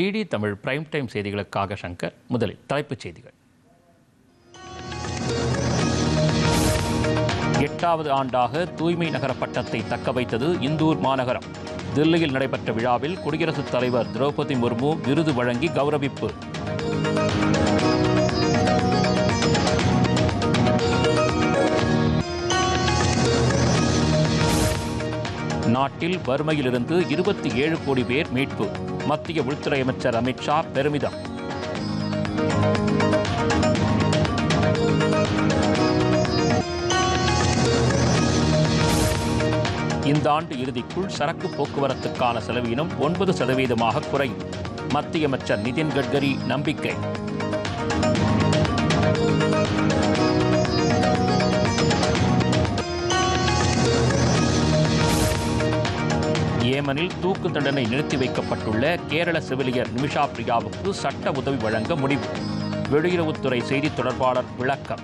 DD Tamil prime time செய்திகளுக்காக சங்கர் முதலில் தலைப்புச் செய்திகள். எட்டாவது ஆண்டாக தூய்மை நகர பட்டத்தை தக்க வைத்தது இந்தூர் மாநகரம். தில்லியில் நடைபெற்ற விழாவில் குடியரசுத் தலைவர் திரௌபதி முர்மு விருது வழங்கி கௌரவிப்பு. நாட்டில் வறுமையிலிருந்து இருபத்தி ஏழு கோடி பேர் மீட்பு. மத்திய உள்துறை அமைச்சர் அமித்ஷா பெருமிதம். இந்த ஆண்டு இறுதிக்குள் சரக்கு போக்குவரத்துக்கான செலவினம் ஒன்பது சதவீதமாக குறையும். மத்திய அமைச்சர் நிதின் கட்கரி நம்பிக்கை. ஏமனில் தூக்கு தண்டனை நிறுத்தி வைக்கப்பட்டுள்ள கேரள செவிலியர் நிமிஷா பிரியாவுக்கு சட்ட உதவி வழங்க முடிவு. வெளியுறவுத்துறை செய்தித் தொடர்பாளர் விளக்கம்.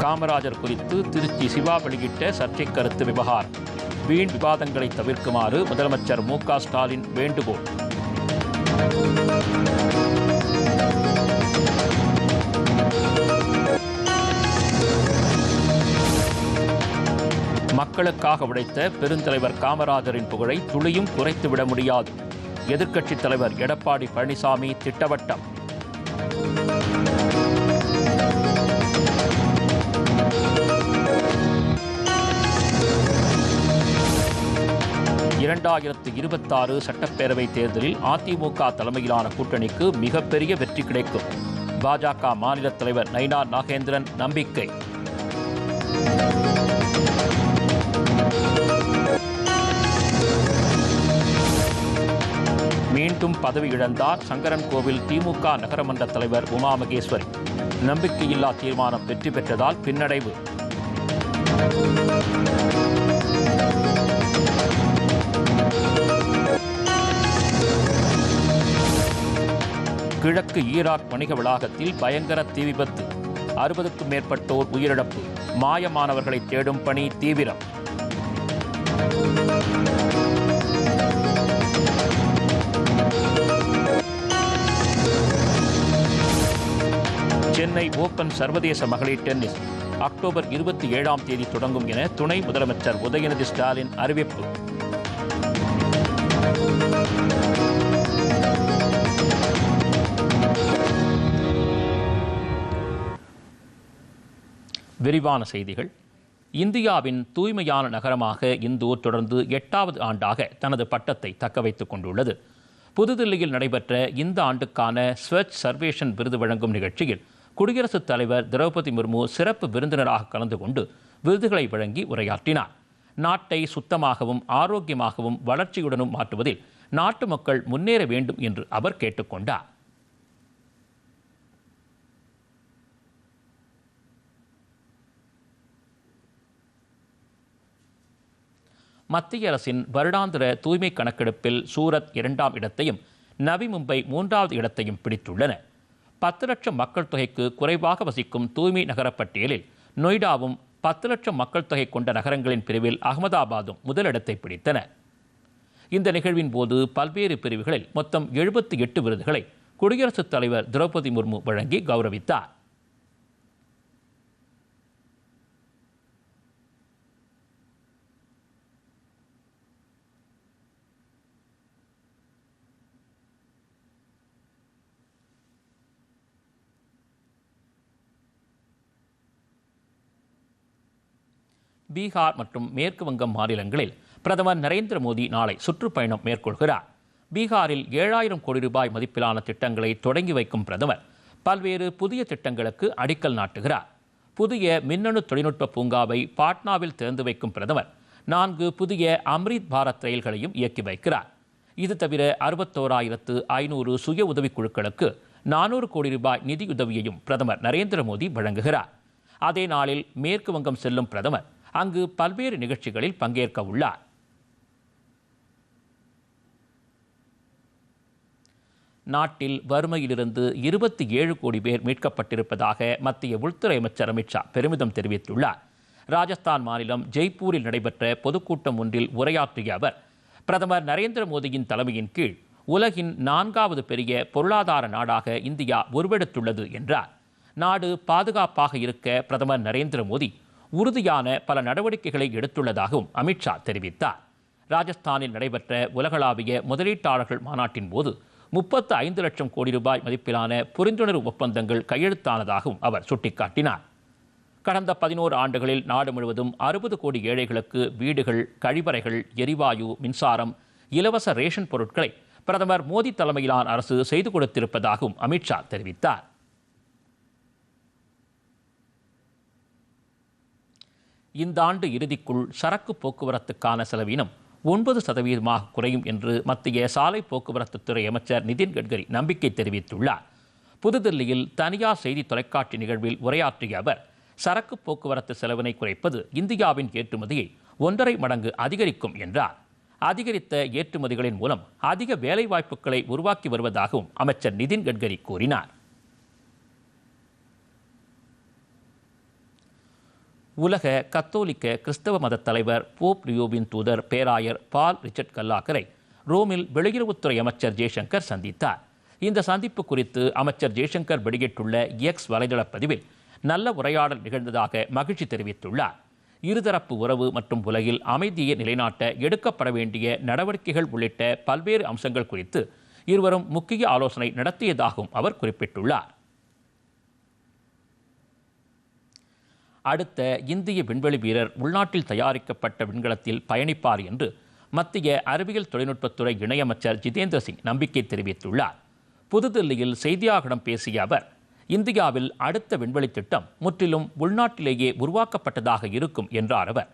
காமராஜர் குறித்து திருச்சி சிவா வெளியிட்ட சர்ச்சை கருத்து விவகாரம். வீண் விவாதங்களை தவிர்க்குமாறு முதலமைச்சர் மு க ஸ்டாலின் வேண்டுகோள். மக்களுக்காக உழைத்த பெருந்தலைவர் காமராஜரின் புகழை துளியும் குறைத்துவிட முடியாது. எதிர்க்கட்சித் தலைவர் எடப்பாடி பழனிசாமி திட்டவட்டம். இரண்டாயிரத்து இருபத்தாறு சட்டப்பேரவை தேர்தலில் அதிமுக தலைமையிலான கூட்டணிக்கு மிகப்பெரிய வெற்றி கிடைக்கும். பாஜக மாநில தலைவர் நைனா நாகேந்திரன் நம்பிக்கை. மீண்டும் பதவி இழந்தார் சங்கரன் கோவில் திமுக நகரமன்ற தலைவர் உமா மகேஸ்வரி நம்பிக்கையில்லா தீர்மானம் வெற்றி பெற்றதால் பின்னடைவு. கிழக்கு ஈராக் வணிக வளாகத்தில் பயங்கர தீ விபத்து. அறுபதுக்கும் மேற்பட்டோர் உயிரிழப்பு. மாயமானவர்களை தேடும் பணி தீவிரம். சென்னை ஓபன் சர்வதேச மகளிர் டென்னிஸ் அக்டோபர் இருபத்தி ஏழாம் தேதி தொடங்கும் என துணை முதலமைச்சர் உதயநிதி ஸ்டாலின் அறிவிப்பு. விரிவான செய்திகள். இந்தியாவின் தூய்மையான நகரமாக இந்தூர் தொடர்ந்து எட்டாவது ஆண்டாக தனது பட்டத்தை தக்க வைத்துக் கொண்டுள்ளது. புதுதில்லியில் நடைபெற்ற இந்த ஆண்டுக்கான ஸ்வச் சர்வேஷன் விருது வழங்கும் நிகழ்ச்சியில் குடியரசுத் தலைவர் திரௌபதி முர்மு சிறப்பு விருந்தினராக கலந்து கொண்டு விருதுகளை வழங்கி உரையாற்றினார். நாட்டை சுத்தமாகவும் ஆரோக்கியமாகவும் வளர்ச்சியுடனும் மாற்றுவதில் நாட்டு மக்கள் முன்னேற வேண்டும் என்று அவர் கேட்டுக்கொண்டார். மத்திய அரசின் வருடாந்திர தூய்மை கணக்கெடுப்பில் சூரத் இரண்டாம் இடத்தையும் நவி மும்பை மூன்றாவது இடத்தையும் பிடித்துள்ளன. பத்து லட்சம் மக்கள் தொகைக்கு குறைவாக வசிக்கும் தூய்மை நகரப் பட்டியலில் நொய்டாவும் பத்து லட்சம் மக்கள் தொகை கொண்ட நகரங்களின் பிரிவில் அகமதாபாதும் முதலிடத்தை பிடித்தன. இந்த நிகழ்வின் போது பல்வேறு பிரிவுகளில் மொத்தம் எழுபத்தி எட்டு விருதுகளை குடியரசுத் தலைவர் திரௌபதி முர்மு வழங்கி கௌரவித்தார். பீகார் மற்றும் மேற்கு வங்கம் மாநிலங்களில் பிரதமர் நரேந்திர மோடி நாளை சுற்றுப்பயணம் மேற்கொள்கிறார். பீகாரில் ஏழாயிரம் கோடி ரூபாய் மதிப்பிலான திட்டங்களை தொடங்கி வைக்கும் பிரதமர் பல்வேறு புதிய திட்டங்களுக்கு அடிக்கல் நாட்டுகிறார். புதிய மின்னணு தொழில்நுட்ப பூங்காவை பாட்னாவில் திறந்து வைக்கும் பிரதமர் நான்கு புதிய அம்ரித் பாரத் ரயில்களையும் இயக்கி வைக்கிறார். இது தவிர அறுபத்தோராயிரத்து ஐநூறு சுய உதவிக்குழுக்களுக்கு நானூறு கோடி ரூபாய் நிதியுதவியையும் பிரதமர் நரேந்திர மோடி வழங்குகிறார். அதே நாளில் மேற்கு வங்கம் செல்லும் பிரதமர் அங்கு பல்வேறு நிகழ்ச்சிகளில் பங்கேற்க உள்ளார். நாட்டில் வறுமையிலிருந்து இருபத்தி ஏழு கோடி பேர் மீட்கப்பட்டிருப்பதாக மத்திய உள்துறை அமைச்சர் அமித்ஷா பெருமிதம் தெரிவித்துள்ளார். ராஜஸ்தான் மாநிலம் ஜெய்ப்பூரில் நடைபெற்ற பொதுக்கூட்டம் ஒன்றில் உரையாற்றிய அவர் பிரதமர் நரேந்திர மோடியின் தலைமையின் கீழ் உலகின் நான்காவது பெரிய பொருளாதார நாடாக இந்தியா உருவெடுத்துள்ளது என்றார். நாடு பாதுகாப்பாக இருக்க பிரதமர் நரேந்திர மோடி உறுதியான பல நடவடிக்கைகளை எடுத்துள்ளதாகவும் அமித்ஷா தெரிவித்தார். ராஜஸ்தானில் நடைபெற்ற உலகளாவிய முதலீட்டாளர்கள் மாநாட்டின் போது முப்பத்து ஐந்து லட்சம் கோடி ரூபாய் மதிப்பிலான புரிந்துணர்வு ஒப்பந்தங்கள் கையெழுத்தானதாகவும் அவர் சுட்டிக்காட்டினார். கடந்த பதினோரு ஆண்டுகளில் நாடு முழுவதும் அறுபது கோடி ஏழைகளுக்கு வீடுகள் கழிவறைகள் எரிவாயு மின்சாரம் இலவச ரேஷன் பொருட்களை பிரதமர் மோடி தலைமையிலான அரசு செய்து கொடுத்திருப்பதாகவும் அமித்ஷா தெரிவித்தார். இந்த ஆண்டு இறுதிக்குள் சரக்கு போக்குவரத்துக்கான செலவினம் ஒன்பது சதவீதமாக குறையும் என்று மத்திய சாலை போக்குவரத்துத்துறை அமைச்சர் நிதின் கட்கரி நம்பிக்கை தெரிவித்துள்ளார். புதுதில்லியில் தனியார் செய்தி தொலைக்காட்சி நிகழ்வில் உரையாற்றிய அவர் சரக்கு போக்குவரத்து செலவினை குறைப்பது இந்தியாவின் ஏற்றுமதியை ஒன்றரை மடங்கு அதிகரிக்கும் என்றார். அதிகரித்த ஏற்றுமதிகளின் மூலம் அதிக வேலைவாய்ப்புகளை உருவாக்கி வருவதாகவும் அமைச்சர் நிதின் கட்கரி கூறினார். உலக கத்தோலிக்க கிறிஸ்தவ மத தலைவர் போப் லியோவின் தூதர் பேராயர் பால் ரிச்சர்ட் கல்லாக்கரை ரோமில் வெளியுறவுத்துறை அமைச்சர் ஜெய்சங்கர் சந்தித்தார். இந்த சந்திப்பு குறித்து அமைச்சர் ஜெய்சங்கர் வெளியிட்டுள்ள எக்ஸ் வலைதள பதிவில் நல்ல உரையாடல் நிகழ்ந்ததாக மகிழ்ச்சி தெரிவித்துள்ளார். இருதரப்பு உறவு மற்றும் உலகில் அமைதியை நிலைநாட்ட எடுக்கப்பட வேண்டிய நடவடிக்கைகள் உள்ளிட்ட பல்வேறு அம்சங்கள் குறித்து இருவரும் முக்கிய ஆலோசனை நடத்தியதாகவும் அவர் குறிப்பிட்டுள்ளார். அடுத்த இந்திய விண்வெளி வீரர் உள்நாட்டில் தயாரிக்கப்பட்ட விண்கலத்தில் பயணிப்பார் என்று மத்திய அறிவியல் தொழில்நுட்பத்துறை இணையமைச்சர் ஜிதேந்திர சிங் நம்பிக்கை தெரிவித்துள்ளார். புதுதில்லியில் செய்தியாளர்களிடம் பேசிய அவர் இந்தியாவில் அடுத்த விண்வெளி திட்டம் முற்றிலும் உள்நாட்டிலேயே உருவாக்கப்பட்டதாக இருக்கும் என்றார் அவர்.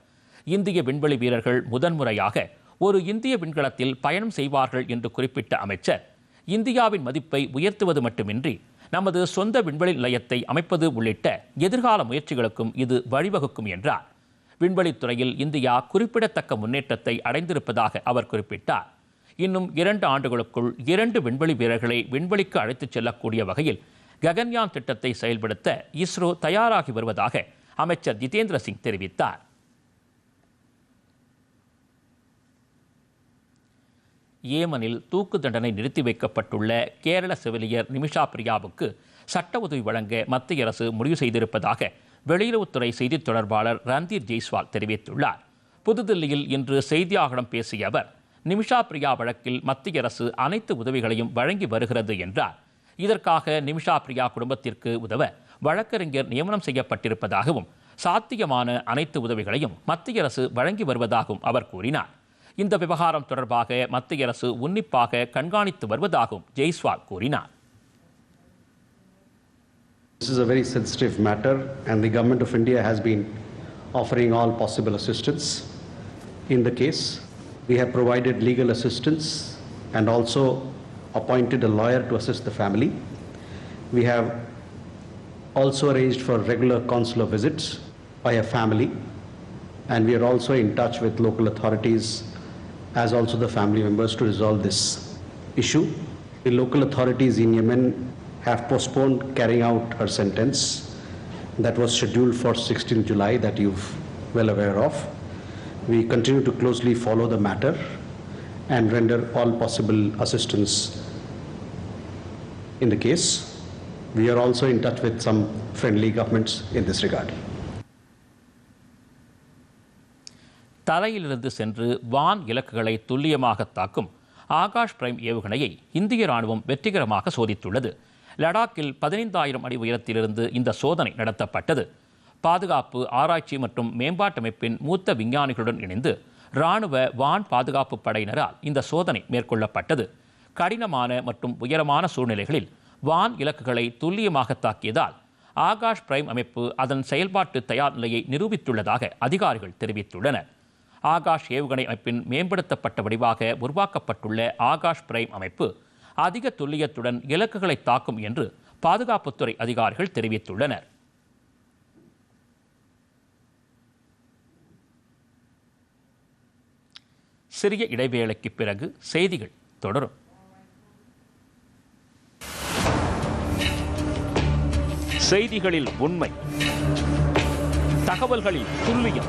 இந்திய விண்வெளி வீரர்கள் முதன்முறையாக ஒரு இந்திய விண்கலத்தில் பயணம் செய்வார்கள் என்று குறிப்பிட்ட அமைச்சர் இந்தியாவின் மதிப்பை உயர்த்துவது மட்டுமின்றி நமது சொந்த விண்வெளி நிலையத்தை அமைப்பது உள்ளிட்ட எதிர்கால முயற்சிகளுக்கும் இது வழிவகுக்கும் என்றார். விண்வெளித்துறையில் இந்தியா குறிப்பிடத்தக்க முன்னேற்றத்தை அடைந்திருப்பதாக அவர் குறிப்பிட்டார். இன்னும் இரண்டு ஆண்டுகளுக்குள் இரண்டு விண்வெளி வீரர்களை விண்வெளிக்கு அழைத்துச் செல்லக்கூடிய வகையில் ககன்யான் திட்டத்தை செயல்படுத்த இஸ்ரோ தயாராகி வருவதாக அமைச்சர் ஜிதேந்திர சிங் தெரிவித்தார். ஏமனில் தூக்கு தண்டனை நிறுத்தி வைக்கப்பட்டுள்ள கேரள செவிலியர் நிமிஷா பிரியாவுக்கு சட்ட உதவி வழங்க மத்திய அரசு முடிவு செய்திருப்பதாக வெளியுறவுத்துறை செய்தித் தொடர்பாளர் ரந்தீர் ஜெய்ஸ்வால் தெரிவித்துள்ளார். புதுதில்லியில் இன்று செய்தியாளர்களிடம் பேசிய அவர் நிமிஷா பிரியா வழக்கில் மத்திய அரசு அனைத்து உதவிகளையும் வழங்கி வருகிறது என்றார். இதற்காக நிமிஷா பிரியா குடும்பத்திற்கு உதவ வழக்கறிஞர் நியமனம் செய்யப்பட்டிருப்பதாகவும் சாத்தியமான அனைத்து உதவிகளையும் மத்திய அரசு வழங்கி வருவதாகவும் அவர் கூறினார். இந்த விவகாரம் தொடர்பாக மத்திய அரசு உன்னிப்பாக கண்காணித்து வருவதாகவும் ஜெய்ஸ்வால் கூறினார் This is a very sensitive matter, and the Government of India has been offering all possible assistance in the case. We have provided legal assistance and also appointed a lawyer to assist the family. We have also arranged for regular consular visits by a family, and we are also in touch with local authorities as also the family members to resolve this issue. The local authorities in Yemen have postponed carrying out her sentence that was scheduled for 16 July that you've well aware of. We continue to closely follow the matter and render all possible assistance in the case. We are also in touch with some friendly governments in this regard. தரையிலிருந்து சென்று வான் இலக்குகளை துல்லியமாக தாக்கும் Akash prime ஏவுகணையை இந்திய ராணுவம் வெற்றிகரமாக சோதித்துள்ளது. லடாக்கில் பதினைந்தாயிரம் அடி உயரத்திலிருந்து இந்த சோதனை நடத்தப்பட்டது. பாதுகாப்பு ஆராய்ச்சி மற்றும் மேம்பாட்டமைப்பின் மூத்த விஞ்ஞானிகளுடன் இணைந்து ராணுவ வான் பாதுகாப்பு படையினரால் இந்த சோதனை மேற்கொள்ளப்பட்டது. கடினமான மற்றும் உயரமான சூழ்நிலைகளில் வான் இலக்குகளை துல்லியமாக தாக்கியதால் ஆகாஷ் பிரைம் அமைப்பு அதன் செயல்பாட்டு தயார் நிலையை நிரூபித்துள்ளதாக அதிகாரிகள் தெரிவித்துள்ளனர். ஆகாஷ் ஏவுகணை அமைப்பின் மேம்படுத்தப்பட்ட வடிவாக உருவாக்கப்பட்டுள்ள ஆகாஷ் பிரைம் அமைப்பு அதிக துல்லியத்துடன் இலக்குகளை தாக்கும் என்று பாதுகாப்புத்துறை அதிகாரிகள் தெரிவித்துள்ளனர். சிறிய இடைவேளைக்கு பிறகு செய்திகள் தொடரும். செய்திகளில் உண்மை தகவல்களில் துல்லியம்.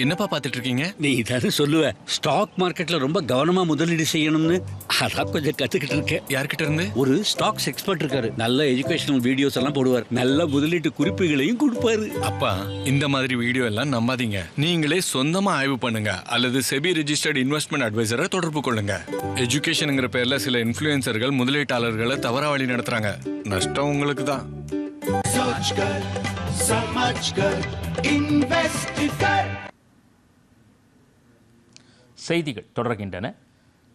என்னப்பா பார்த்துட்டு இருக்கீங்க நீ இதாவது சொல்லுவ ஸ்டாக் மார்க்கெட்ல ரொம்ப கவனமா முதலீடு செய்யணும்னு அதான் கொஞ்சம் கத்துக்கிட்டு இருக்கேன் யார்கிட்ட இருந்து ஒரு ஸ்டாக்ஸ் எக்ஸ்பர்ட் இருக்காரு நல்ல எஜுகேஷனல் வீடியோஸ் எல்லாம் போடுவார் நல்ல முதலீட்டு குறிப்புகளையும் கொடுப்பாரு அப்பா இந்த மாதிரி வீடியோ எல்லாம் நம்பாதீங்க நீங்களே சொந்தமா ஆய்வு பண்ணுங்க அல்லது செபி ரெஜிஸ்டர்ட் இன்வெஸ்ட்மெண்ட் அட்வைசரை தொடர்பு கொள்ளுங்க எஜுகேஷனுங்கிற பேர்ல சில இன்ஃப்ளூயன்சர்கள் முதலீட்டாளர்களை தவறா வழி நடத்துறாங்க நஷ்டம் உங்களுக்கு தான் सोच कर समझ कर इन्वेस्ट कर செய்திகள் தொடர்கின்றன.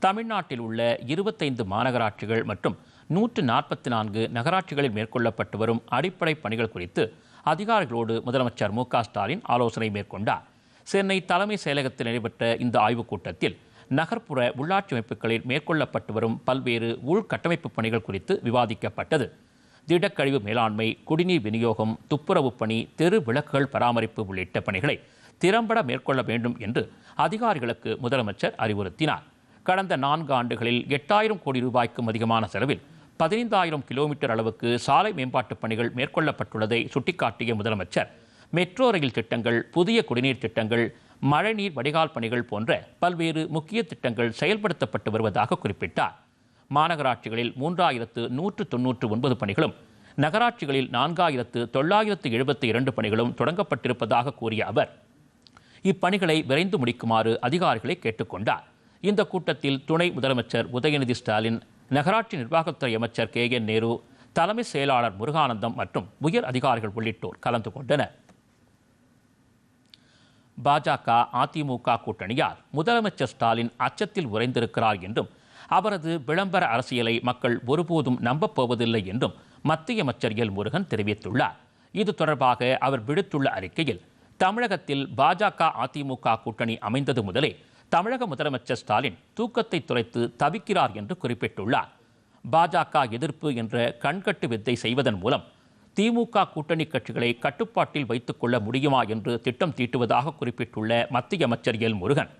தமிழ்நாட்டில் உள்ள இருபத்தைந்து மாநகராட்சிகள் மற்றும் நூற்று நாற்பத்தி நான்கு நகராட்சிகளில் மேற்கொள்ளப்பட்டு வரும் அடிப்படை பணிகள் குறித்து அதிகாரிகளோடு முதலமைச்சர் மு ஸ்டாலின் ஆலோசனை மேற்கொண்டார். சென்னை தலைமை செயலகத்தில் நடைபெற்ற இந்த ஆய்வுக் கூட்டத்தில் நகர்ப்புற உள்ளாட்சி அமைப்புகளில் மேற்கொள்ளப்பட்டு வரும் பல்வேறு உள்கட்டமைப்பு பணிகள் குறித்து விவாதிக்கப்பட்டது. திடக்கழிவு மேலாண்மை குடிநீர் விநியோகம் துப்புரவு பணி தெரு விளக்குகள் பராமரிப்பு உள்ளிட்ட பணிகளை திறம்பட மேற்கொள்ள வேண்டும் என்று அதிகாரிகளுக்கு முதலமைச்சர் அறிவுறுத்தினார். கடந்த நான்கு ஆண்டுகளில் எட்டாயிரம் கோடி ரூபாய்க்கும் அதிகமான செலவில் பதினைந்தாயிரம் கிலோமீட்டர் அளவுக்கு சாலை மேம்பாட்டுப் பணிகள் மேற்கொள்ளப்பட்டுள்ளதை சுட்டிக்காட்டிய முதலமைச்சர் மெட்ரோ ரயில் திட்டங்கள் புதிய குடிநீர் திட்டங்கள் மழைநீர் வடிகால் பணிகள் போன்ற பல்வேறு முக்கிய திட்டங்கள் செயல்படுத்தப்பட்டு வருவதாக குறிப்பிட்டார். மாநகராட்சிகளில் மூன்றாயிரத்து நூற்று தொன்னூற்று ஒன்பது பணிகளும் நகராட்சிகளில் நான்காயிரத்து தொள்ளாயிரத்து எழுபத்தி இரண்டு பணிகளும் தொடங்கப்பட்டிருப்பதாக கூறிய அவர் இப்பணிகளை விரைந்து முடிக்குமாறு அதிகாரிகளை கேட்டுக்கொண்டார். இந்த கூட்டத்தில் துணை முதலமைச்சர் உதயநிதி ஸ்டாலின் நகராட்சி நிர்வாகத்துறை அமைச்சர் கே. என். நேரு தலைமை செயலாளர் முருகானந்தம் மற்றும் உயர் அதிகாரிகள் உள்ளிட்டோர் கலந்து கொண்டனர். பாஜக அதிமுக கூட்டணியால் முதலமைச்சர் ஸ்டாலின் அச்சத்தில் உறைந்திருக்கிறார் என்றும் அவரது விளம்பர அரசியலை மக்கள் ஒருபோதும் நம்பப் போவதில்லை என்றும் மத்திய அமைச்சர் எல். முருகன் தெரிவித்துள்ளார். இது தொடர்பாக அவர் விடுத்துள்ள அறிக்கையில் தமிழகத்தில் பாஜக அதிமுக கூட்டணி அமைந்தது முதலே தமிழக முதலமைச்சர் ஸ்டாலின் தூக்கத்தை துரைத்து தவிக்கிறார் என்று குறிப்பிட்டுள்ளார். பாஜக எதிர்ப்பு என்ற கண்கட்டு வித்தை செய்வதன் மூலம் திமுக கூட்டணி கட்சிகளை கட்டுப்பாட்டில் வைத்துக் கொள்ள முடியுமா என்று திட்டம் தீட்டுவதாக குறிப்பிட்டுள்ள மத்திய அமைச்சர் எல் முருகன்.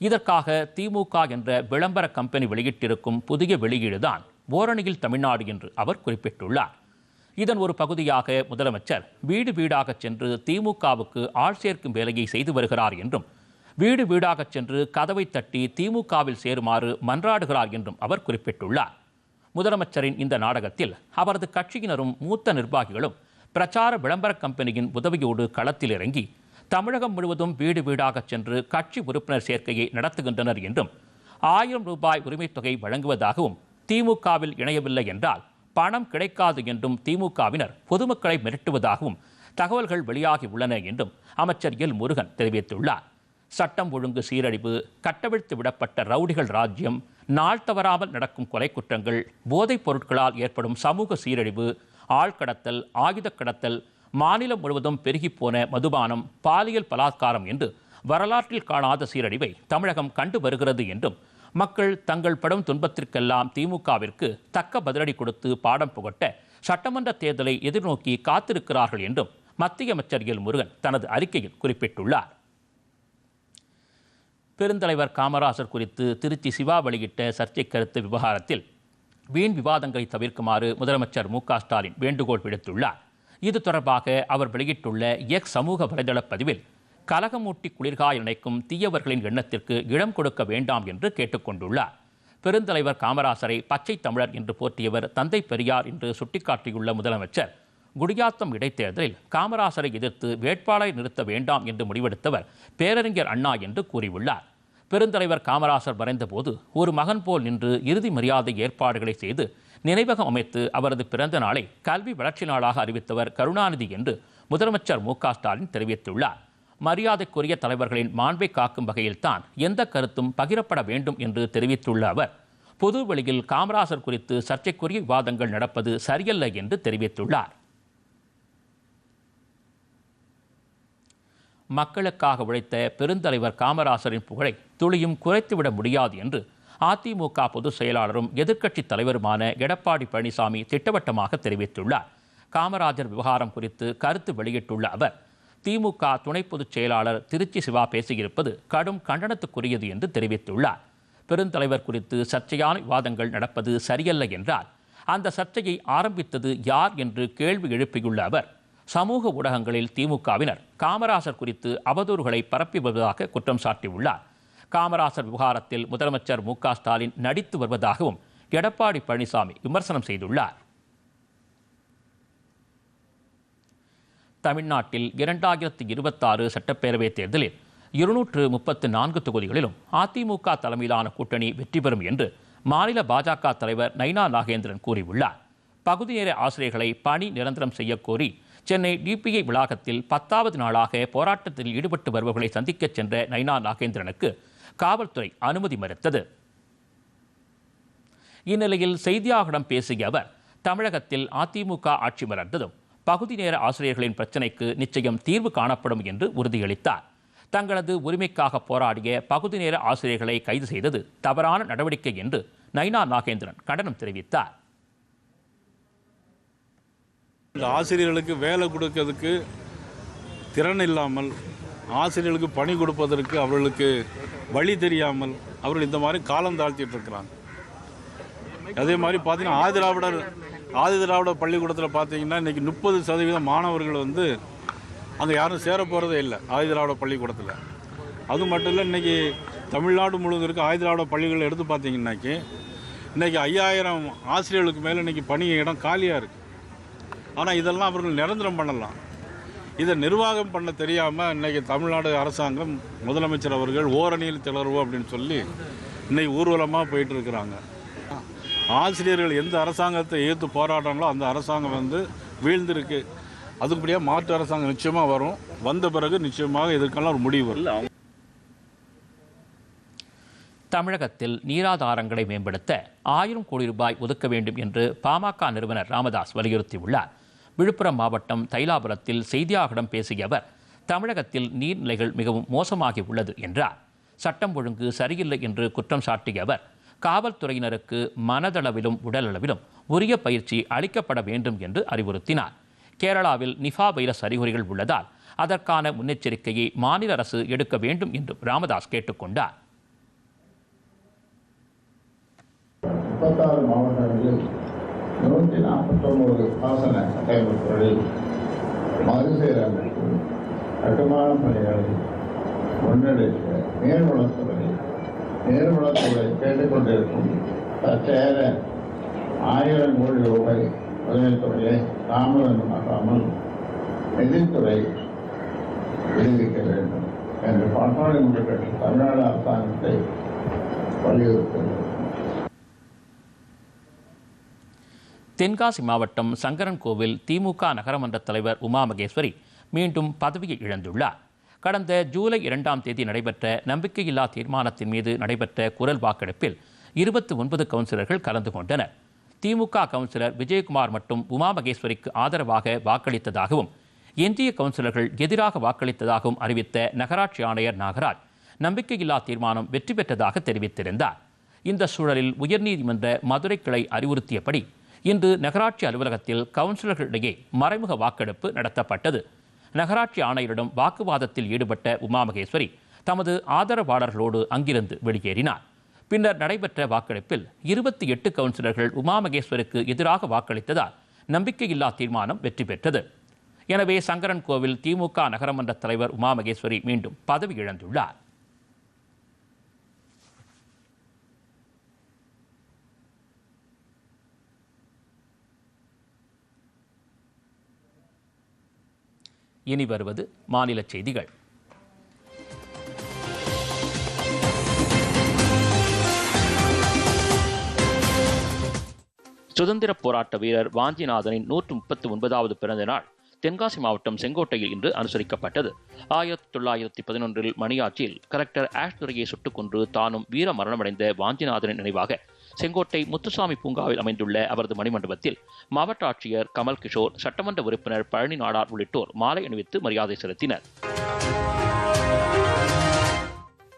இதற்காக திமுக என்ற விளம்பர கம்பெனி வெளியிட்டிருக்கும் புதிய வெளியீடுதான் ஓரணியில் தமிழ்நாடு என்று அவர் குறிப்பிட்டுள்ளார். இதன் ஒரு பகுதியாக முதலமைச்சர் வீடு வீடாகச் சென்று திமுகவுக்கு ஆள் சேர்க்கும் வேலையை செய்து வருகிறார் என்றும் வீடு வீடாக சென்று கதவை தட்டி திமுகவில் சேருமாறு மன்றாடுகிறார் என்றும் அவர் குறிப்பிட்டுள்ளார். முதலமைச்சரின் இந்த நாடகத்தில் அவரது கட்சியினரும் மூத்த நிர்வாகிகளும் பிரச்சார விளம்பர கம்பெனியின் உதவியோடு களத்தில் இறங்கி தமிழகம் முழுவதும் வீடு வீடாகச் சென்று கட்சி உறுப்பினர் சேர்க்கையை நடத்துகின்றனர் என்றும் ஆயிரம் ரூபாய் உரிமைத் தொகை வழங்குவதாகவும் திமுகவில் இணையவில்லை என்றால் பணம் கிடைக்காது என்றும் திமுகவினர் பொதுமக்களை மிரட்டுவதாகவும் தகவல்கள் வெளியாகி உள்ளன என்றும் அமைச்சர் எல் முருகன் தெரிவித்துள்ளார். சட்டம் ஒழுங்கு சீரழிவு கட்டவிழ்த்து விடப்பட்ட ரவுடிகள் ராஜ்யம் நாள் தவறாமல் நடக்கும் கொலை குற்றங்கள் போதைப் பொருட்களால் ஏற்படும் சமூக சீரழிவு ஆழ்கடத்தல் ஆயுத கடத்தல் மாநிலம் முழுவதும் பெருகிப்போன மதுபானம் பாலியல் பலாத்காரம் என்று வரலாற்றில் காணாத சீரழிவை தமிழகம் கண்டு வருகிறது என்றும் மக்கள் தங்கள் படும் துன்பத்திற்கெல்லாம் திமுகவிற்கு தக்க பதிலடி கொடுத்து பாடம் புகட்ட சட்டமன்ற தேர்தலை எதிர்நோக்கி காத்திருக்கிறார்கள் என்றும் மத்திய அமைச்சர் எல் முருகன் தனது அறிக்கையில் குறிப்பிட்டுள்ளார். பெருந்தலைவர் காமராசர் குறித்து திருச்சி சிவா வெளியிட்ட சர்ச்சை கருத்து விவகாரத்தில் வீண் விவாதங்களை தவிர்க்குமாறு முதலமைச்சர் மு ஸ்டாலின் வேண்டுகோள் விடுத்துள்ளார். இது தொடர்பாக அவர் வெளியிட்டுள்ள எக்ஸ் சமூக வலைதள பதிவில் கலகமூட்டி குளிர்காய நினைக்கும் தீயவர்களின் எண்ணத்திற்கு இடம் கொடுக்க வேண்டாம் என்று கேட்டுக்கொண்டுள்ளார். பெருந்தலைவர் காமராசரை பச்சை தமிழர் என்று போற்றியவர் தந்தை பெரியார் என்று சுட்டிக்காட்டியுள்ள முதலமைச்சர் குடியாத்தம் இடைத்தேர்தலில் காமராசரை எதிர்த்து வேட்பாளரை நிறுத்த வேண்டாம் என்று முடிவெடுத்தவர் பேரறிஞர் அண்ணா என்று கூறியுள்ளார். பெருந்தலைவர் காமராசர் வரைந்தபோது ஒரு மகன் போல் நின்று இறுதி மரியாதை ஏற்பாடுகளை செய்து நினைவகம் அமைத்து அவரது பிறந்த நாளை கல்வி வளர்ச்சி நாளாக அறிவித்தவர் கருணாநிதி என்று முதலமைச்சர் மு ஸ்டாலின் தெரிவித்துள்ளார். மரியாதைக்குரிய தலைவர்களின் மாண்பை காக்கும் வகையில்தான் எந்த கருத்தும் பகிரப்பட வேண்டும் என்று தெரிவித்துள்ள அவர் பொது வெளியில் காமராசர் குறித்து சர்ச்சைக்குரிய விவாதங்கள் நடப்பது சரியல்ல என்று தெரிவித்துள்ளார். மக்களுக்காக உழைத்த பெருந்தலைவர் காமராசரின் புகழை துளியும் குறைத்துவிட முடியாது என்று அதிமுக பொதுச் செயலாளரும் எதிர்க்கட்சித் தலைவருமான எடப்பாடி பழனிசாமி திட்டவட்டமாக தெரிவித்துள்ளார். காமராஜர் விவகாரம் குறித்து கருத்து வெளியிட்டுள்ள அவர் திமுக துணை பொதுச் செயலாளர் திருச்சி சிவா பேசியிருப்பது கடும் கண்டனத்துக்குரியது என்று தெரிவித்துள்ளார். பெருந்தலைவர் குறித்து சர்ச்சையான விவாதங்கள் நடப்பது சரியல்ல என்றால் அந்த சர்ச்சையை ஆரம்பித்தது யார் என்று கேள்வி எழுப்பியுள்ள அவர் சமூக ஊடகங்களில் திமுகவினர் காமராசர் குறித்து அவதூறுகளை பரப்பி வருவதாக குற்றம் சாட்டியுள்ளார். காமராசர் விவகாரத்தில் முதலமைச்சர் மு க ஸ்டாலின் நடித்து வருவதாகவும் எடப்பாடி பழனிசாமி விமர்சனம் செய்துள்ளார். தமிழ்நாட்டில் இரண்டாயிரத்தி இருபத்தாறு சட்டப்பேரவைத் தேர்தலில் இருநூற்று முப்பத்து நான்கு தொகுதிகளிலும் அதிமுக தலைமையிலான கூட்டணி வெற்றி பெறும் என்று மாநில பாஜக தலைவர் நைனா நாகேந்திரன் கூறியுள்ளார். பகுதி நேர ஆசிரியர்களை பணி நிரந்தரம் செய்யக்கோரி சென்னை டிபிஐ வளாகத்தில் பத்தாவது நாளாக போராட்டத்தில் ஈடுபட்டு வருபவர்களை சந்திக்கச் சென்ற நைனா நாகேந்திரனுக்கு காவல்துறை அனுமதி மறுத்தது. இந்நிலையில் செய்தியாளர்களிடம் பேசிய அவர் தமிழகத்தில் அதிமுக ஆட்சி மலர்ந்ததும் பகுதி நேர ஆசிரியர்களின் பிரச்சினைக்கு நிச்சயம் தீர்வு காணப்படும் என்று உறுதியளித்தார். தங்களது உரிமைக்காக போராடிய பகுதி நேர ஆசிரியர்களை கைது செய்தது தவறான நடவடிக்கை என்று நைனா நாகேந்திரன் கண்டனம் தெரிவித்தார். இந்த ஆசிரியர்களுக்கு வேலை கொடுக்கறதுக்கு திறன் இல்லாமல் ஆசிரியர்களுக்கு பணி கொடுப்பதற்கு அவர்களுக்கு வழி தெரியாமல் அவர்கள் இந்த மாதிரி காலம் தாழ்த்திட்டு இருக்கிறாங்க. அதே மாதிரி பார்த்தீங்கன்னா ஆதிராவிடர் ஆதிதிராவிடர் பள்ளிக்கூடத்தில் பார்த்தீங்கன்னா இன்றைக்கி முப்பது சதவீதம் மாணவர்கள் வந்து அங்கே யாரும் சேர போகிறதே இல்லை ஆதிதிராவிட பள்ளிக்கூடத்தில். அது மட்டும் இல்லை இன்றைக்கி தமிழ்நாடு முழுவதும் இருக்க ஆதிதிராவிட பள்ளிகள் எடுத்து பார்த்தீங்கன்னாக்கி இன்றைக்கி ஐயாயிரம் ஆசிரியர்களுக்கு மேலே இன்றைக்கி பணி இடம் காலியாக இருக்குது ஆனால் இதெல்லாம் அவர்கள் நிரந்தரம் பண்ணலாம். இதை நிர்வாகம் பண்ண தெரியாமல் இன்றைக்கி தமிழ்நாடு அரசாங்கம் முதலமைச்சர் அவர்கள் ஓரணியில் திளருவோம் அப்படின்னு சொல்லி இன்றைக்கி ஊர்வலமாக போயிட்டுருக்கிறாங்க ஆசிரியர்கள் எந்த அரசாங்கத்தை எதிர்த்து போராடுறாங்களோ அந்த அரசாங்கம் வந்து வீழ்ந்திருக்கு. அதுக்குப்படியாக மாற்று அரசாங்கம் நிச்சயமாக வரும். வந்த பிறகு நிச்சயமாக இதுக்கெல்லாம் ஒரு முடிவு வரும். தமிழகத்தில் நீராதாரங்களை மேம்படுத்த ஆயிரம் கோடி ரூபாய் ஒதுக்க வேண்டும் என்று பாமக நிறுவனர் ராமதாஸ் வலியுறுத்தியுள்ளார். விழுப்புரம் மாவட்டம் தைலாபுரத்தில் செய்தியாளர்களிடம் பேசிய அவர் தமிழகத்தில் நீர்நிலைகள் மிகவும் மோசமாகி உள்ளது என்றார். சட்டம் ஒழுங்கு சரியில்லை என்று குற்றம் சாட்டிய அவர் காவல்துறையினருக்கு மனதளவிலும் உடலளவிலும் உரிய பயிற்சி அளிக்கப்பட வேண்டும் என்று அறிவுறுத்தினார். கேரளாவில் நிஃபா வைரஸ் அறிகுறிகள் உள்ளதால் அதற்கான முன்னெச்சரிக்கையை மாநில அரசு எடுக்க வேண்டும் என்றும் ராமதாஸ் கேட்டுக்கொண்டார். முப்பத்தாறு மாவட்டங்களில் நூற்றி பாசன கட்டமைப்புகளில் மறுசீரமைப்பு கட்டுமான பணிகளை முன்னெடுக்க நீர்வளத்துறை கேட்டுக்கொண்டிருக்கும் தற்செயல ஆயிரம் கோடி ரூபாய் முதலீட்டுறையை தாமதமாகாமல் நிதித்துறை விடுவிக்க வேண்டும் என்று பாட்டாளி முன்னேற்ற தமிழ்நாடு அரசாங்கத்தை வலியுறுத்துகிறது தென்காசி மாவட்டம் சங்கரன்கோவில் திமுக நகரமன்ற தலைவர் உமா மகேஸ்வரி மீண்டும் பதவியை இழந்துள்ளார். கடந்த ஜூலை இரண்டாம் தேதி நடைபெற்ற நம்பிக்கையில்லா தீர்மானத்தின் மீது நடைபெற்ற குரல் வாக்கெடுப்பில் இருபத்தி ஒன்பது கவுன்சிலர்கள் கலந்து கொண்டனர். திமுக கவுன்சிலர் விஜயகுமார் மற்றும் உமா மகேஸ்வரிக்கு ஆதரவாக வாக்களித்ததாகவும் எஞ்சிய கவுன்சிலர்கள் எதிராக வாக்களித்ததாகவும் அறிவித்த நகராட்சி ஆணையர் நாகராஜ் நம்பிக்கையில்லா தீர்மானம் வெற்றி பெற்றதாக தெரிவித்திருந்தார். இந்த சூழலில் உயர்நீதிமன்ற மதுரை கிளை அறிவுறுத்தியபடி இன்று நகராட்சி அலுவலகத்தில் கவுன்சிலர்களிடையே மறைமுக வாக்கெடுப்பு நடத்தப்பட்டது. நகராட்சி ஆணையரிடம் வாக்குவாதத்தில் ஈடுபட்ட உமாமகேஸ்வரி தமது ஆதரவாளர்களோடு அங்கிருந்து வெளியேறினார். பின்னர் நடைபெற்ற வாக்கெடுப்பில் இருபத்தி எட்டு கவுன்சிலர்கள் உமாமகேஸ்வருக்கு எதிராக வாக்களித்ததால் நம்பிக்கையில்லா தீர்மானம் வெற்றி பெற்றது. எனவே சங்கரன் கோவில் திமுக நகரமன்ற தலைவர் உமாமகேஸ்வரி மீண்டும் பதவி இழந்துள்ளார். இனி வருவது மாநில செய்திகள். சுதந்திர போராட்ட வீரர் வாஞ்சிநாதனின் நூற்று முப்பத்தி ஒன்பதாவது பிறந்த நாள் தென்காசி மாவட்டம் செங்கோட்டையில் இன்று அனுசரிக்கப்பட்டது. ஆயிரத்தி தொள்ளாயிரத்தி பதினொன்றில் மணியாற்றில் கலெக்டர் ஆஷ்துரையை சுட்டுக் கொன்று தானும் வீர மரணமடைந்த வாஞ்சிநாதனின் நினைவாக செங்கோட்டை முத்துசாமி பூங்காவில் அமைந்துள்ள அவரது மணிமண்டபத்தில் மாவட்ட ஆட்சியர் கமல் கிஷோர் சட்டமன்ற உறுப்பினர் பழனி நாடார் உள்ளிட்டோர் மாலை அணிவித்து மரியாதை செலுத்தினர்.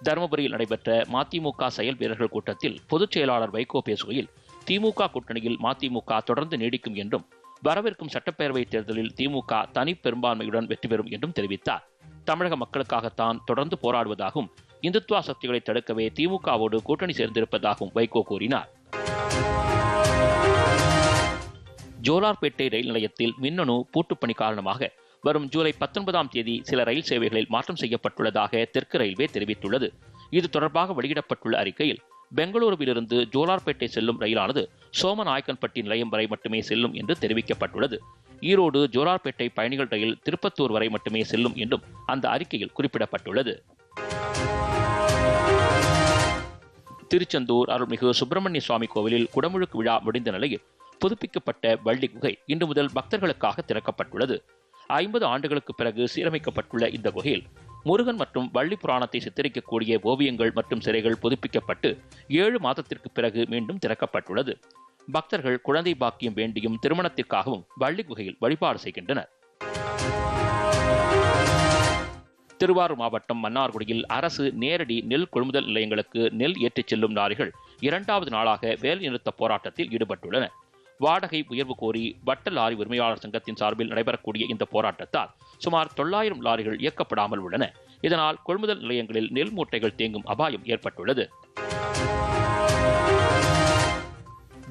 தருமபுரியில் நடைபெற்ற மதிமுக செயல் வீரர்கள் கூட்டத்தில் பொதுச் செயலாளர் வைகோ பேசுகையில் திமுக கூட்டணியில் மதிமுக தொடர்ந்து நீடிக்கும் என்றும் வரவிருக்கும் சட்டப்பேரவைத் தேர்தலில் திமுக தனி பெரும்பான்மையுடன் வெற்றி பெறும் என்றும் தெரிவித்தார். தமிழக மக்களுக்காகத்தான் தொடர்ந்து போராடுவதாகவும் இந்துத்வா சக்திகளை தடுக்கவே திமுகவோடு கூட்டணி சேர்ந்திருப்பதாகவும் வைகோ கூறினார். ஜோலார்பேட்டை ரயில் நிலையத்தில் மின்னணு பூட்டுப்பணி காரணமாக வரும் ஜூலை பத்தொன்பதாம் தேதி சில ரயில் சேவைகளில் மாற்றம் செய்யப்பட்டுள்ளதாக தெற்கு ரயில்வே தெரிவித்துள்ளது. இது தொடர்பாக வெளியிடப்பட்டுள்ள அறிக்கையில் பெங்களூருவிலிருந்து ஜோலார்பேட்டை செல்லும் ரயிலானது சோமநாயக்கன்பட்டி நிலையம் வரை மட்டுமே செல்லும் என்று தெரிவிக்கப்பட்டுள்ளது. ஈரோடு ஜோலார்பேட்டை பயணிகள் ரயில் திருப்பத்தூர் வரை மட்டுமே செல்லும் என்றும் அந்த அறிக்கையில் குறிப்பிடப்பட்டுள்ளது. திருச்செந்தூர் அருள்மிகு சுப்பிரமணிய சுவாமி கோவிலில் குடமுழுக்கு விழா முடிந்த நிலையில் புதுப்பிக்கப்பட்ட வள்ளி குகை இன்று முதல் பக்தர்களுக்காக திறக்கப்பட்டுள்ளது. ஐம்பது ஆண்டுகளுக்கு பிறகு சீரமைக்கப்பட்டுள்ள இந்த குகையில் முருகன் மற்றும் வள்ளி புராணத்தை சித்தரிக்கக்கூடிய ஓவியங்கள் மற்றும் சிலைகள் புதுப்பிக்கப்பட்டு ஏழு மாதத்திற்கு பிறகு மீண்டும் திறக்கப்பட்டுள்ளது. பக்தர்கள் குழந்தை பாக்கியம் வேண்டியும் திருமணத்திற்காகவும் வள்ளி குகையில் வழிபாடு செய்கின்றனர். திருவாரூர் மாவட்டம் மன்னார்குடியில் அரசு நேரடி நெல் கொள்முதல் நிலையங்களுக்கு நெல் ஏற்றிச் செல்லும் லாரிகள் இரண்டாவது நாளாக வேலை நிறுத்த போராட்டத்தில் ஈடுபட்டுள்ளன. வாடகை உயர்வு கோரி வட்ட லாரி உரிமையாளர் சங்கத்தின் சார்பில் நடைபெறக்கூடிய இந்த போராட்டத்தால் சுமார் தொள்ளாயிரம் லாரிகள் இயக்கப்படாமல் உள்ளன. இதனால் கொள்முதல் நிலையங்களில் நெல் மூட்டைகள் தேங்கும் அபாயம் ஏற்பட்டுள்ளது.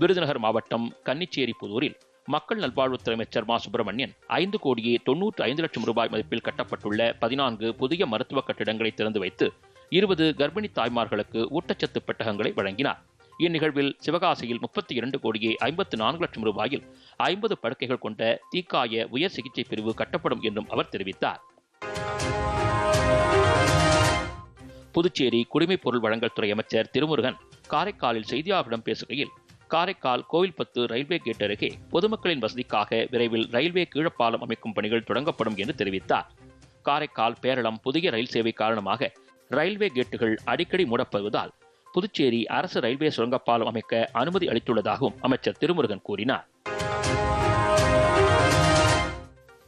விருதுநகர் மாவட்டம் கன்னிச்சேரி புதூரில் மக்கள் நல்வாழ்வுத்துறை அமைச்சர் மா. சுப்பிரமணியன் ஐந்து கோடியே தொன்னூற்று ஐந்து லட்சம் ரூபாய் மதிப்பில் கட்டப்பட்டுள்ள பதினான்கு புதிய மருத்துவ கட்டிடங்களை திறந்து வைத்து இருபது கர்ப்பிணி தாய்மார்களுக்கு ஊட்டச்சத்து பெட்டகங்களை வழங்கினார். இந்நிகழ்வில் சிவகாசியில் முப்பத்தி இரண்டு கோடியே ஐம்பத்து நான்கு லட்சம் ரூபாயில் ஐம்பது படுக்கைகள் கொண்ட தீக்காய உயர் சிகிச்சை பிரிவு கட்டப்படும் என்றும் அவர் தெரிவித்தார். புதுச்சேரி குடிமைப் பொருள் வழங்கல் துறை அமைச்சர் திருமுருகன் காரைக்காலில் செய்தியாளர்களிடம் பேசுகையில் காரைக்கால் கோவில்பத்து ரயில்வே கேட் அருகே பொதுமக்களின் வசதிக்காக விரைவில் ரயில்வே கீழப்பாலம் அமைக்கும் பணிகள் தொடங்கப்படும் என்று தெரிவித்தார். காரைக்கால் பேரளம் புதிய ரயில் சேவை காரணமாக ரயில்வே கேட்டுகள் அடிக்கடி மூடப்படுவதால் புதுச்சேரி அரசு ரயில்வே சுரங்கப்பாலம் அமைக்க அனுமதி அளித்துள்ளதாகவும் அமைச்சர் திருமுருகன் கூறினார்.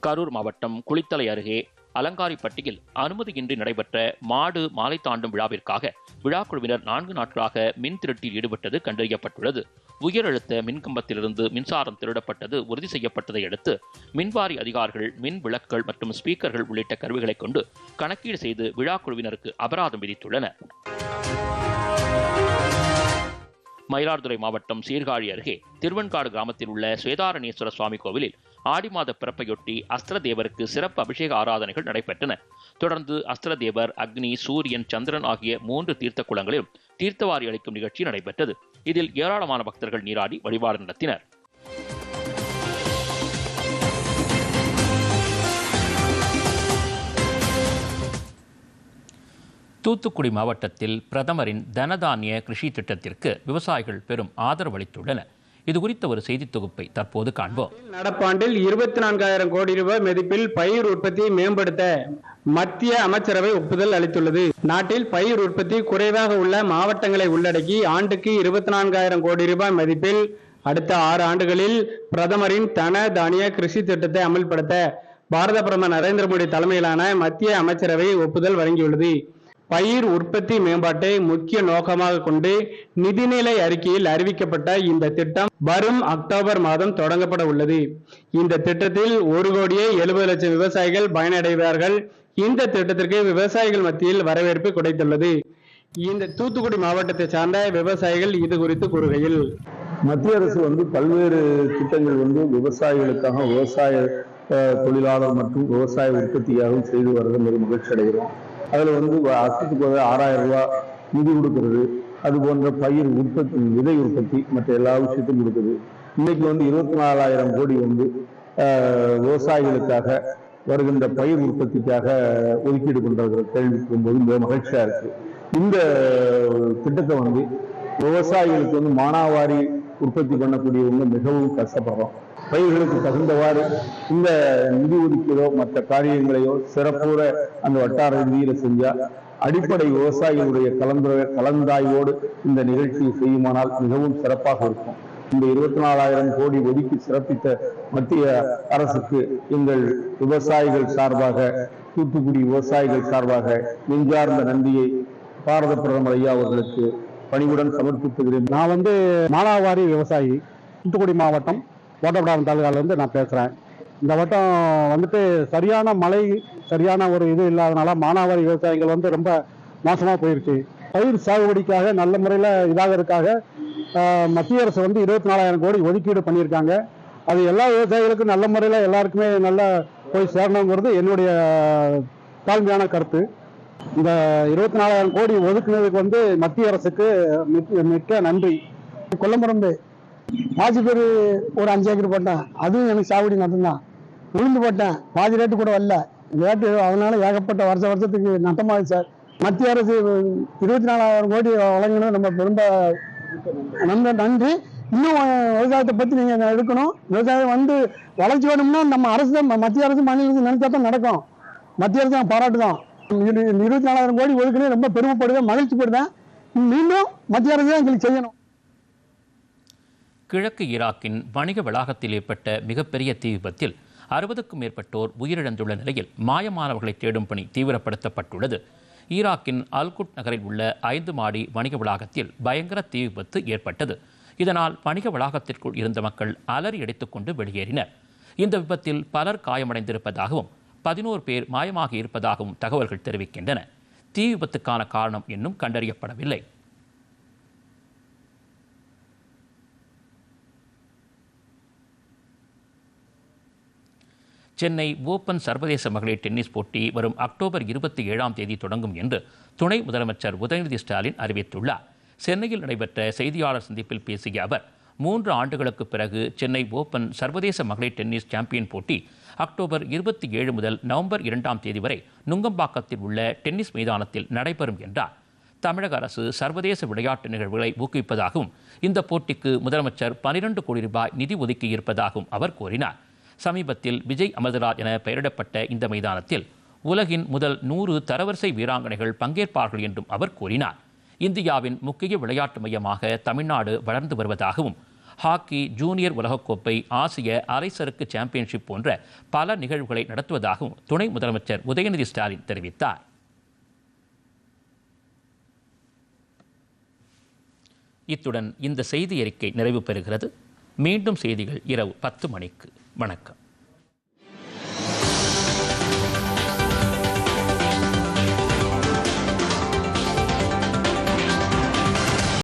கரூர் மாவட்டம் குளித்தலை அருகே அலங்காரிப்பட்டியில் அனுமதியின்றி நடைபெற்ற மாடு மாலை தாண்டும் விழாவிற்காக விழாக்குழுவினர் நான்கு நாட்களாக மின் திருட்டில் ஈடுபட்டது கண்டறியப்பட்டுள்ளது. உயர் அழுத்த மின்கம்பத்திலிருந்து மின்சாரம் திருடப்பட்டது உறுதி செய்யப்பட்டதை அடுத்து மின்வாரி அதிகாரிகள் மின் விளக்குகள் மற்றும் ஸ்பீக்கர்கள் உள்ளிட்ட கருவிகளை கொண்டு கணக்கீடு செய்து விழாக்குழுவினருக்கு அபராதம் விதித்துள்ளனர் மயிலாடுதுறை மாவட்டம் சீர்காழி அருகே திருவன்காடு கிராமத்தில் உள்ள சுவேதாரணேஸ்வர சுவாமி கோவிலில் ஆடி மாத பிறப்பையொட்டி அஸ்திரதேவருக்கு சிறப்பு அபிஷேக ஆராதனைகள் நடைபெற்றன. தொடர்ந்து அஸ்திரதேவர் அக்னி சூரியன் சந்திரன் ஆகிய மூன்று தீர்த்த குளங்களிலும் தீர்த்தவாரி அளிக்கும் நிகழ்ச்சி நடைபெற்றது. இதில் ஏராளமான பக்தர்கள் நீராடி வழிபாடு நடத்தினர். தூத்துக்குடி மாவட்டத்தில் பிரதமரின் தனதானிய கிருஷி திட்டத்திற்கு விவசாயிகள் பெரும் ஆதரவு அளித்துள்ளனர். இது குறித்த ஒரு செய்தி தொகுப்பை தற்போது காண்போம். நடப்பாண்டில் இருபத்தி நான்காயிரம் கோடி ரூபாய் மதிப்பில் பயிர் உற்பத்தியை மேம்படுத்த மத்திய அமைச்சரவை ஒப்புதல் அளித்துள்ளது. நாட்டில் பயிர் உற்பத்தி குறைவாக உள்ள மாவட்டங்களை உள்ளடக்கி ஆண்டுக்கு இருபத்தி நான்காயிரம் கோடி ரூபாய் மதிப்பில் அடுத்த ஆறு ஆண்டுகளில் பிரதமரின் தன தானிய கிருஷி திட்டத்தை அமல்படுத்த பாரத பிரதமர் நரேந்திர மோடி தலைமையிலான மத்திய அமைச்சரவை ஒப்புதல் வழங்கியுள்ளது. பயிர் உற்பத்தி மேம்பாட்டை முக்கிய நோக்கமாக கொண்டு நிதிநிலை அறிக்கையில் அறிவிக்கப்பட்ட இந்த திட்டம் வரும் அக்டோபர் மாதம் தொடங்கப்பட உள்ளது. இந்த திட்டத்தில் ஒரு கோடியே எழுபது லட்சம் விவசாயிகள் பயனடைவார்கள். இந்த திட்டத்திற்கு விவசாயிகள் மத்தியில் வரவேற்பு கிடைத்துள்ளது. இந்த தூத்துக்குடி மாவட்டத்தை சார்ந்த விவசாயிகள் இது குறித்து கூறுகையில் மத்திய அரசு வந்து பல்வேறு திட்டங்கள் வந்து விவசாயிகளுக்காக விவசாய தொழிலாளர் மற்றும் விவசாய உற்பத்தியாகவும் செய்து வர்றது மிக மகிழ்ச்சி அடைகிறோம். அதில் வந்து வருஷத்துக்கு ஒரு ஆறாயிரம் ரூபாய் நிதி கொடுக்கிறது. அது போன்ற பயிர் உற்பத்தி விதை உற்பத்தி மற்ற எல்லா விஷயத்தையும் கொடுக்குது. இன்னைக்கு வந்து இருபத்தி நாலாயிரம் கோடி வந்து விவசாயிகளுக்காக வருகின்ற பயிர் உற்பத்திக்காக ஒதுக்கீடு பண்றது கேள்விக்கும்போது மிக மகிழ்ச்சியா இருக்கு. இந்த திட்டத்தை வந்து விவசாயிகளுக்கு வந்து மானாவாரி உற்பத்தி பண்ணக்கூடியவங்க மிகவும் கஷ்டப்படுறோம். பயிர்களுக்கு தகுந்தவாறு இந்த நிதி ஒதுக்கீடோ மற்ற காரியங்களையோ சிறப்புற அந்த வட்டார ரீதியில செஞ்சா அடிப்படை விவசாயிகளுடைய கலந்து கலந்தாய்வோடு இந்த நிகழ்ச்சியை செய்யுமானால் மிகவும் சிறப்பாக இருக்கும். இந்த இருபத்தி நாலாயிரம் கோடி ஒதுக்கி சிறப்பித்த மத்திய அரசுக்கு எங்கள் விவசாயிகள் சார்பாக தூத்துக்குடி விவசாயிகள் சார்பாக நெஞ்சார்ந்த நன்றியை பாரத பிரதமர் ஐயா அவர்களுக்கு பணிவுடன் சமர்ப்பித்துகிறேன். நான் வந்து மானாவாரி விவசாயி தூத்துக்குடி மாவட்டம் ஓட்டப்படாரம் தாலுகாலேருந்து நான் பேசுகிறேன் இந்த வட்டம் வந்துட்டு சரியான மழை சரியான ஒரு இது இல்லாதனால மானாவாரி விவசாயிகள் வந்து ரொம்ப மோசமாக போயிருச்சு. பயிர் சாகுபடிக்காக நல்ல முறையில் இதாக இருக்காக மத்திய அரசு வந்து இருபத்தி நாலாயிரம் கோடி ஒதுக்கீடு பண்ணியிருக்காங்க. அது எல்லா விவசாயிகளுக்கும் நல்ல முறையில் எல்லாருக்குமே நல்லா போய் சேரணுங்கிறது என்னுடைய தாழ்மையான கருத்து. இந்த இருபத்தி நாலாயிரம் கோடி ஒதுக்குனதுக்கு வந்து மத்திய அரசுக்கு மிக்க- மிக்க நன்றி. கொல்லமரம்பு பாசி பேர் ஒரு அஞ்சு ஏக்கர் போட்டேன் அதுவும் எனக்கு சாகுபடி நட்டம்தான் உளுந்து போட்டேன் பாதி ரேட்டு கூட வரல. ரேட்டு அதனால ஏகப்பட்ட வருஷ வருஷத்துக்கு நட்டமாகுது சார். மத்திய அரசு இருபத்தி நாலாயிரம் கோடி வழங்கினது நம்ம ரொம்ப ரொம்ப நன்றி. இன்னும் விவசாயத்தை பற்றி நீங்கள் எடுக்கணும். விவசாயம் வந்து வளர்ச்சி வேணும்னா நம்ம அரசு தான் மத்திய அரசு மாநில அரசு நினைச்சா தான் நடக்கும். மத்திய அரசு நான் பாராட்டு தான் இருபத்தி நாலாயிரம் கோடி ஒதுக்குனே ரொம்ப பெருமைப்படுவேன் மகிழ்ச்சிப்படுவேன் மீண்டும் மத்திய அரசு தான் எங்களுக்கு செய்யணும். கிழக்கு ஈராக்கின் வணிக வளாகத்தில் ஏற்பட்ட மிகப்பெரிய தீ விபத்தில் அறுபதுக்கும் மேற்பட்டோர் உயிரிழந்துள்ள நிலையில் மாயமானவர்களை தேடும் பணி தீவிரப்படுத்தப்பட்டுள்ளது. ஈராக்கின் அல்குட் நகரில் உள்ள ஐந்து மாடி வணிக வளாகத்தில் பயங்கர தீ விபத்து ஏற்பட்டது. இதனால் வணிக வளாகத்திற்குள் இருந்த மக்கள் அலறி அடித்துக்கொண்டு வெளியேறினர். இந்த விபத்தில் பலர் காயமடைந்திருப்பதாகவும் பதினோரு பேர் மாயமாகி இருப்பதாகவும் தகவல்கள் தெரிவிக்கின்றன. தீ விபத்துக்கான காரணம் இன்னும் கண்டறியப்படவில்லை. சென்னை ஓபன் சர்வதேச மகளிர் டென்னிஸ் போட்டி வரும் அக்டோபர் இருபத்தி ஏழாம் தேதி தொடங்கும் என்று துணை முதலமைச்சர் உதயநிதி ஸ்டாலின் அறிவித்துள்ளார். சென்னையில் நடைபெற்ற செய்தியாளர் சந்திப்பில் பேசிய அவர் மூன்று ஆண்டுகளுக்கு பிறகு சென்னை ஓபன் சர்வதேச மகளிர் டென்னிஸ் சாம்பியன் போட்டி அக்டோபர் இருபத்தி ஏழு முதல் நவம்பர் இரண்டாம் தேதி வரை நுங்கம்பாக்கத்தில் உள்ள டென்னிஸ் மைதானத்தில் நடைபெறும் என்றார். தமிழக அரசு சர்வதேச விளையாட்டு நிகழ்வுகளை ஊக்குவிப்பதாகவும் இந்த போட்டிக்கு முதலமைச்சர் பனிரெண்டு கோடி ரூபாய் நிதி ஒதுக்கியிருப்பதாகவும் அவர் கூறினார். சமீபத்தில் விஜய் அமர்தராஜ் என பெயரிடப்பட்ட இந்த மைதானத்தில் உலகின் முதல் நூறு தரவரிசை வீராங்கனைகள் பங்கேற்பார்கள் என்றும் அவர் கூறினார். இந்தியாவின் முக்கிய விளையாட்டு மையமாக தமிழ்நாடு வளர்ந்து வருவதாகவும் ஹாக்கி ஜூனியர் உலகக்கோப்பை ஆசிய அரைசறுக்கு சாம்பியன்ஷிப் போன்ற பல நிகழ்வுகளை நடத்துவதாகவும் துணை முதலமைச்சர் உதயநிதி ஸ்டாலின் தெரிவித்தார். இத்துடன் இந்த செய்தி அறிக்கை நிறைவு பெறுகிறது. மீண்டும் செய்திகள் இரவு பத்து மணிக்கு. வணக்கம்.